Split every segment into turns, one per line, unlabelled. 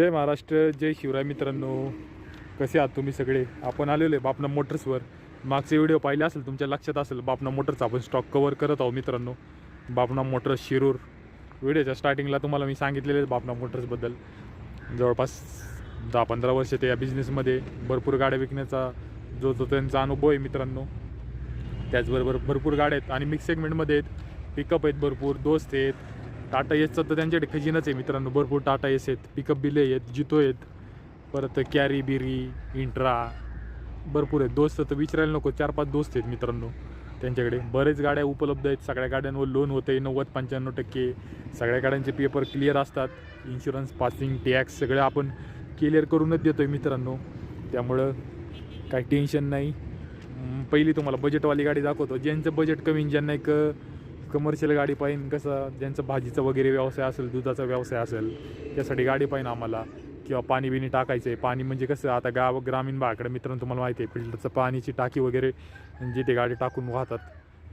जय महाराष्ट्र जय शिवराय मित्रांनो. कसे आहात तुम्ही सगळे? आपण आलेलो आहे बापना मोटर्सवर. मागचे व्हिडिओ पाहिले असेल तुमच्या लक्षात असेल बापना मोटर्स आपण स्टॉक कवर करत आहोत मित्रांनो. बापना मोटर्स शिरूर. व्हिडिओच्या स्टार्टिंगला तुम्हाला मी सांगितलेले बापना मोटर्सबद्दल जवळपास दहा पंधरा वर्ष ते या बिझनेसमध्ये भरपूर गाड्या विकण्याचा जो तो त्यांचा अनुभव आहे मित्रांनो. त्याचबरोबर भरपूर गाड्या आहेत आणि मिक्स सेगमेंटमध्ये आहेत. पिकअप आहेत भरपूर दोस्त आहेत. टाटा एसचं तर त्यांच्याकडे खजिनच आहे मित्रांनो. भरपूर टाटा एस आहेत पिकअप बिले आहेत जितो आहेत. परत कॅरी बिरी इंट्रा भरपूर आहेत. दोस्त तर विचारायला नको चार पाच दोस्त आहेत मित्रांनो त्यांच्याकडे. बरेच गाड्या उपलब्ध आहेत. सगळ्या गाड्यांवर लोन होते नव्वद पंच्याण्णव टक्के. सगळ्या गाड्यांचे पेपर क्लिअर असतात. इन्शुरन्स पासिंग टॅक्स सगळं आपण क्लिअर करूनच देतो आहे मित्रांनो. त्यामुळं काही टेन्शन नाही. पहिली तुम्हाला बजेटवाली गाडी दाखवतो. ज्यांचं बजेट कमी ज्यांना एक कमर्शियल गाडी पाहिजे कसं ज्यांचं भाजीचं वगैरे व्यवसाय असेल दुधाचा व्यवसाय असेल त्यासाठी गाडी पाहिजे आम्हाला. किंवा पाणी बिणी टाकायचं आहे पाणी म्हणजे कसं आता गाव ग्रामीण भागाकडे मित्रांनो तुम्हाला माहिती आहे फिल्टरचं पाणीची टाकी वगैरे जिथे गाडी टाकून वाहतात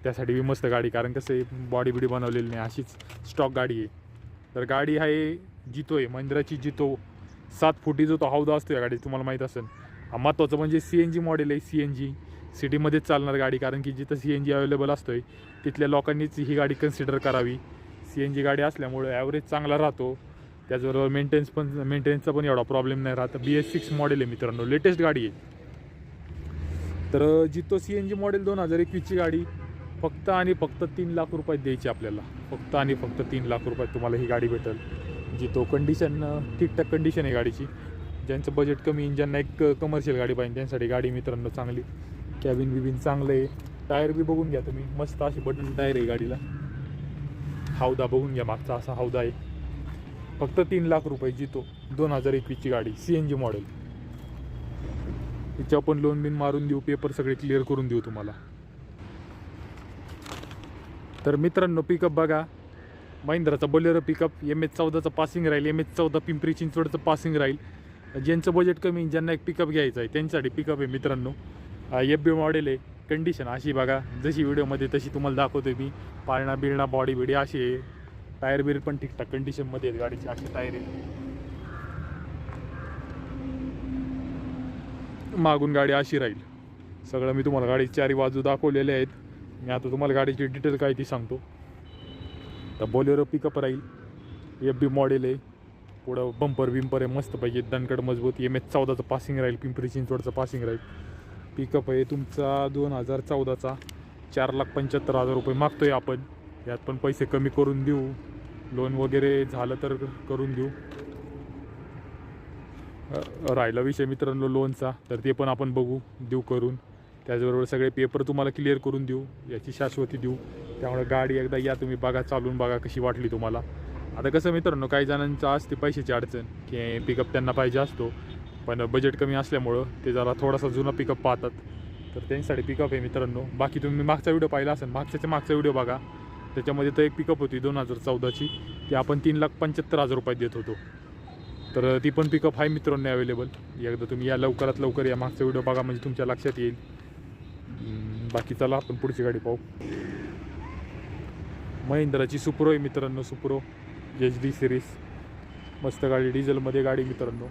त्यासाठी बी मस्त गाडी. कारण कसं आहे बॉडी बिडी बनवलेली नाही अशीच स्टॉक गाडी आहे. तर गाडी आहे जितो आहे महिंद्राची जितो. सात फुटी जो तो हौदा असतो या गाडी तुम्हाला माहीत असेल. हा महत्त्वाचं म्हणजे सी एन जी मॉडेल आहे सी एन जी सिटीमध्येच चालणार गाडी कारण की जिथं सी एन जी अवेलेबल असतो आहे तिथल्या लोकांनीच ही गाडी कन्सिडर करावी. सी एन जी गाडी असल्यामुळं ॲव्हरेज चांगला राहतो. त्याचबरोबर मेंटेन्स पण मेंटेनन्सचा पण एवढा प्रॉब्लेम नाही राहत. बी एस सिक्स मॉडेल आहे मित्रांनो लेटेस्ट गाडी आहे. तर जितो सी एन जी मॉडेल दोन हजार एकवीसची गाडी फक्त आणि फक्त तीन लाख रुपयात द्यायची आपल्याला. फक्त आणि फक्त तीन लाख रुपयात तुम्हाला ही गाडी भेटेल. जितो कंडिशन ठीकठाक कंडिशन आहे गाडीची. ज्यांचं बजेट कमी आहे, ज्यांना एक कमर्शियल गाडी पाहिजे त्यांसाठी गाडी मित्रांनो चांगली. कॅबिन बिबिन चांगलं आहे. टायर बी बघून घ्या तुम्ही. मस्त अशी बटन टायर आहे गाडीला. हौदा बघून घ्या मागचा असा हौदा आहे. फक्त तीन लाख रुपये जितो. दोन हजार एकवीसची गाडी. सी एन जी मॉडेल तिच्या आपण लोन बिन मारून देऊ. पेपर सगळे क्लिअर करून देऊ तुम्हाला. तर मित्रांनो पिकअप बघा. महिंद्राचा बोलेरो पिकअप एम एच चौदाचं पासिंग राहील. एम एच चौदा पिंपरी चिंचवडचं पासिंग राहील. ज्यांचं बजेट कमी ज्यांना एक पिकअप घ्यायचं आहे त्यांच्यासाठी पिकअप आहे मित्रांनो. एफ बी मॉडेल आहे. कंडिशन अशी बघा. जशी व्हिडिओमध्ये तशी तुम्हाला दाखवतोय मी. पाळणा बिळणा बॉडी बिडी अशी आहे. टायर बिर पण ठीकठाक कंडिशनमध्ये आहेत गाडीची अशी टायर आहे मागून गाडी अशी राहील. सगळं मी तुम्हाला गाडीची चारी बाजू दाखवलेले आहेत. मी आता तुम्हाला गाडीची डिटेल काय ती सांगतो. तर बोलेरो पिकअप राहील. एफ बी मॉडेल आहे. पुढं बंपर विंपर आहे. मस्त पाहिजे दणकड मजबूत. एम एच चौदाचं पासिंग राहील. पिंपरी चिंचवडचं पासिंग राहील. पिकअप आहे. तुमचा दोन हजार चौदाचा चार लाख पंच्याहत्तर हजार रुपये मागतो आहे आपण. यात पण पैसे कमी करून देऊ. लोन वगैरे झालं तर करून देऊ. राहिला विषय मित्रांनो लोनचा तर ते पण आपण बघू देऊ करून. त्याचबरोबर सगळे पेपर तुम्हाला क्लिअर करून देऊ. याची शाश्वती देऊ. त्यामुळे गाडी एकदा या तुम्ही बघा चालून बघा कशी वाटली तुम्हाला. आता कसं मित्रांनो काही जणांचं असते पैशाची अडचण की पिकअप त्यांना पाहिजे असतो. पण बजेट कमी असल्यामुळं ते जरा थोडासा जुना पिकअप पाहतात. तर त्यांच्यासाठी पिकअप आहे मित्रांनो. बाकी तुम्ही मागचा व्हिडिओ पाहिला असेल मागच्याच्या मागचा व्हिडिओ बघा. त्याच्यामध्ये तर एक पिकअप होती दोन हजार चौदाची. ती आपण तीन लाख पंच्याहत्तर हजार रुपयात देत होतो. तर ती पण पिकअप आहे मित्रांनो अवेलेबल एकदा तुम्ही या लवकरात लवकर या मागचा व्हिडिओ बघा म्हणजे तुमच्या लक्षात येईल. बाकी चला आपण पुढची गाडी पाहू. महिंद्राची सुप्रो आहे मित्रांनो सुप्रो एच डी सिरीज मस्त गाडी डिझेलमध्ये गाडी मित्रांनो.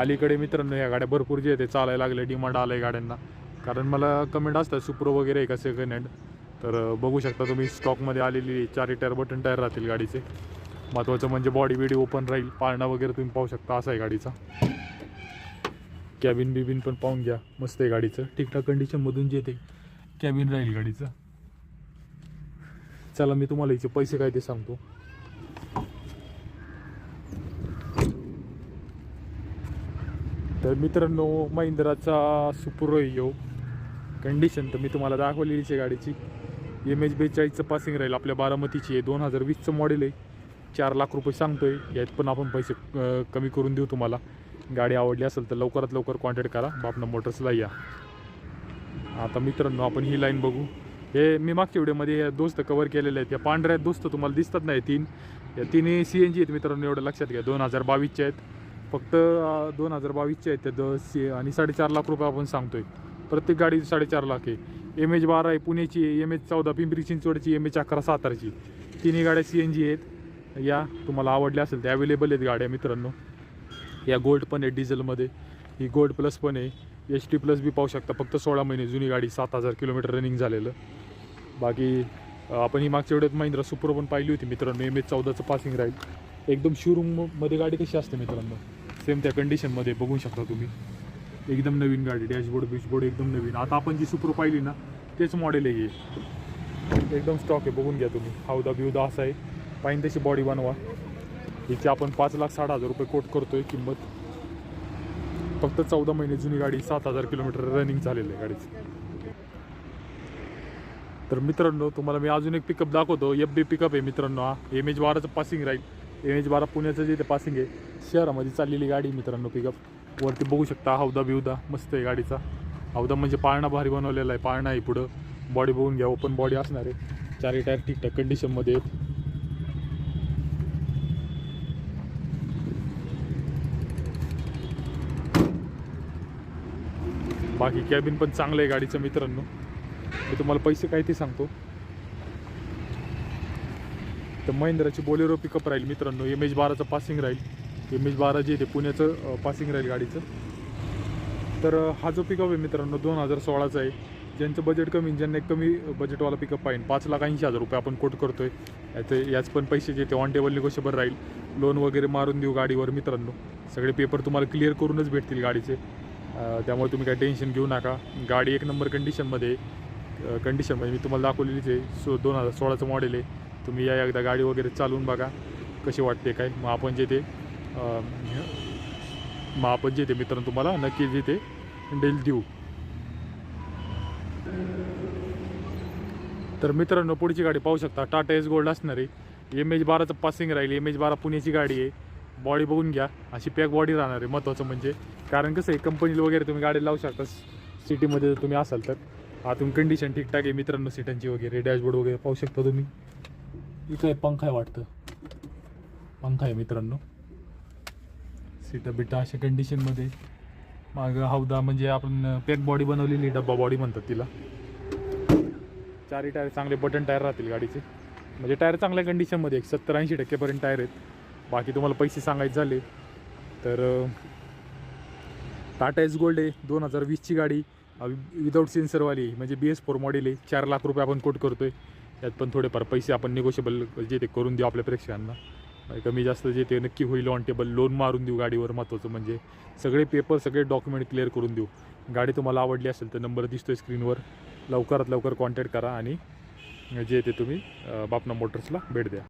अलीकडे मित्रांनो या गाड्या भरपूर जे आहे ते चालायला लागले डिमांड आलं आहे गाड्यांना. कारण मला कमेंट असतात सुप्रो वगैरे आहे का सेकंड हँड तर बघू शकता तुम्ही स्टॉकमध्ये आलेली चार टायर बटन टायर राहतील गाडीचे. महत्त्वाचं म्हणजे बॉडी बिडी ओपन राहील पाळणा वगैरे तुम्ही पाहू शकता असा आहे गाडीचा. कॅबिन बिबिन पण पाहून घ्या मस्त आहे गाडीचं. ठीकठाक कंडिशनमधून जे ते कॅबिन राहील गाडीचं. चला मी तुम्हाला याचे पैसे काय ते सांगतो. तर मित्रांनो महिंद्राचा सुपुरो येऊ कंडिशन तर मी तुम्हाला दाखवलेलीच आहे गाडीची. एम एच बेचाळीसचं पासिंग राहील आपल्या बारामतीची आहे. दोन हजार वीसचं मॉडेल आहे. चार लाख रुपये सांगतो आहे यात पण आपण पैसे कमी करून देऊ तुम्हाला. गाडी आवडली असेल तर लवकरात लवकर कॉन्टॅक्ट करा. बापना मोटर्सला या. आता मित्रांनो आपण ही लाईन बघू. हे मी मागच्या व्हिडिओमध्ये या दोस्त कवर केलेले आहेत. या पांढऱ्या दोस्त तुम्हाला दिसतात नाही तीन. या तिन्ही सी एन जी आहेत मित्रांनो एवढं लक्षात घ्या. दोन हजार बावीसच्या आहेत. फक्त दोन हजार बावीसचे आहेत त्या द सी आणि साडेचार लाख रुपये आपण सांगतोय. प्रत्येक गाडी साडेचार लाख आहे. एम एच बारा आहे पुण्याची आहे एम एच चौदा पिंपरी चिंचवडची एम एच अकरा सातारची. तिन्ही गाड्या सी एन जी आहेत. या तुम्हाला आवडल्या असेल त्या अवेलेबल आहेत गाड्या मित्रांनो. या गोल्ड पण आहे डिझेलमध्ये ही गोल्ड प्लस पण आहे. एच टी प्लस बी पाहू शकता. फक्त सोळा महिने जुनी गाडी सात हजार किलोमीटर रनिंग झालेलं. बाकी आपण ही मागच्या वेळेत महिंद्रा सुपर पण पाहिली होती मित्रांनो. एम एच चौदाचं पासिंग राहील एकदम शोरूममध्ये गाडी कशी असते मित्रांनो? सेम त्या कंडिशनमध्ये बघू शकता तुम्ही. एकदम नवीन गाडी डॅशबोर्ड बिशबोर्ड एकदम नवीन. आता आपण जी सुप्रो पाहिली ना तेच मॉडेल आहे एकदम स्टॉक आहे बघून घ्या तुम्ही. हावदा बिवदा असा आहे. पाहिजे तशी बॉडी बनवा. हिची आपण पाच लाख साठ हजार रुपये कोट करतोय किंमत. फक्त चौदा महिने जुनी गाडी सात हजार किलोमीटर रनिंग झालेली आहे गाडीचं. तर मित्रांनो तुम्हाला मी अजून एक पिकअप दाखवतो. एफ बी पिकअप आहे मित्रांनो हा. एम एच बाराचं पासिंग राहील एम एच बारा पुण्याचं जे ते पासिंग आहे शहरामध्ये चाललेली गाडी आहे मित्रांनो पिकअप वरती बघू शकता हौदा बिवदा मस्त आहे गाडीचा. हौदा म्हणजे पाळणा भारी बनवलेला आहे पाळणा आहे पुढं. बॉडी बघून घ्या ओपन बॉडी असणार आहे. चारही टायर ठीकठाक कंडिशनमध्ये आहेत. बाकी कॅबिन पण चांगलं आहे गाडीचं मित्रांनो. मी तुम्हाला पैसे काय ते सांगतो. तर महिंद्राची बोलेरो पिकअप राहील मित्रांनो. एम एच बाराचं पासिंग राहील. एम एच बारा जे ते पुण्याचं पासिंग राहील गाडीचं. तर हा जो पिकअप आहे मित्रांनो दोन हजार सोळाचा आहे. ज्यांचं बजेट कमी ज्यांना एक कमी बजेटवाला पिकअप पाहिजे. पाच लाख ऐंशी हजार रुपये आपण कोट करतोय. याचे याच पण पैसे जे ते ऑन टेबल निगोशिएबल राहील. लोन वगैरे मारून देऊ गाडीवर मित्रांनो. सगळे पेपर तुम्हाला क्लिअर करूनच भेटतील गाडीचे. त्यामुळे तुम्ही काही टेन्शन घेऊ नका. गाडी एक नंबर कंडिशनमध्ये कंडिशन म्हणजे मी तुम्हाला दाखवलेलीच आहे. सो दोन हजार सोळाचं मॉडेल आहे. तुम्ही या एकदा गाडी वगैरे चालवून बघा कशी वाटते काय. मग आपण जे ते मग आपण जे ते मित्रांनो तुम्हाला नक्की जे ते डील देऊ. तर मित्रांनो पुढची गाडी पाहू शकता. टाटा एस गोल्ड असणार आहे. एम एच बाराचं पासिंग राहील. एम एच बारा पुण्याची गाडी आहे. बॉडी बघून घ्या. अशी पॅक बॉडी राहणार आहे. महत्त्वाचं म्हणजे कारण कसं आहे कंपनीला वगैरे तुम्ही गाडी लावू शकता. सिटीमध्ये जर तुम्ही असाल तर. आतून कंडिशन ठीकठाक आहे मित्रांनो सीटांची वगैरे. डॅशबोर्ड वगैरे पाहू शकता तुम्ही. इथं एक पंखा आहे वाटतं. पंखा आहे मित्रांनो. सीटा बिटा अशा कंडिशनमध्ये मागं हौदा म्हणजे आपण पॅक बॉडी बनवलेली डब्बा बॉडी म्हणतात तिला. चारही टायर चांगले बटन टायर राहतील गाडीचे. म्हणजे टायर चांगल्या कंडिशनमध्ये एक सत्तर ऐंशी टक्केपर्यंत टायर आहेत. बाकी तुम्हाला पैसे सांगायचे झाले तर टाटा एस गोल्ड आहे दोन हजार वीसची गाडी. विदाऊट सेन्सरवाली म्हणजे बी एस फोर मॉडेल आहे. चार लाख रुपये आपण कोट करतो आहे त्यात पण थोडेफार पैसे आपण निगोशिएबल जे ते करून देऊ आपल्या प्रेक्षकांना. कमी जास्त जे ते नक्की होईल ऑन टेबल लोन मारून देऊ गाडीवर महत्त्वाचं म्हणजे सगळे पेपर सगळे डॉक्युमेंट क्लिअर करून देऊ. गाडी तुम्हाला आवडली असेल तर नंबर दिसतो आहे स्क्रीनवर लवकरात लवकर कॉन्टॅक्ट करा आणि जे ते तुम्ही बापना मोटर्सला भेट द्या.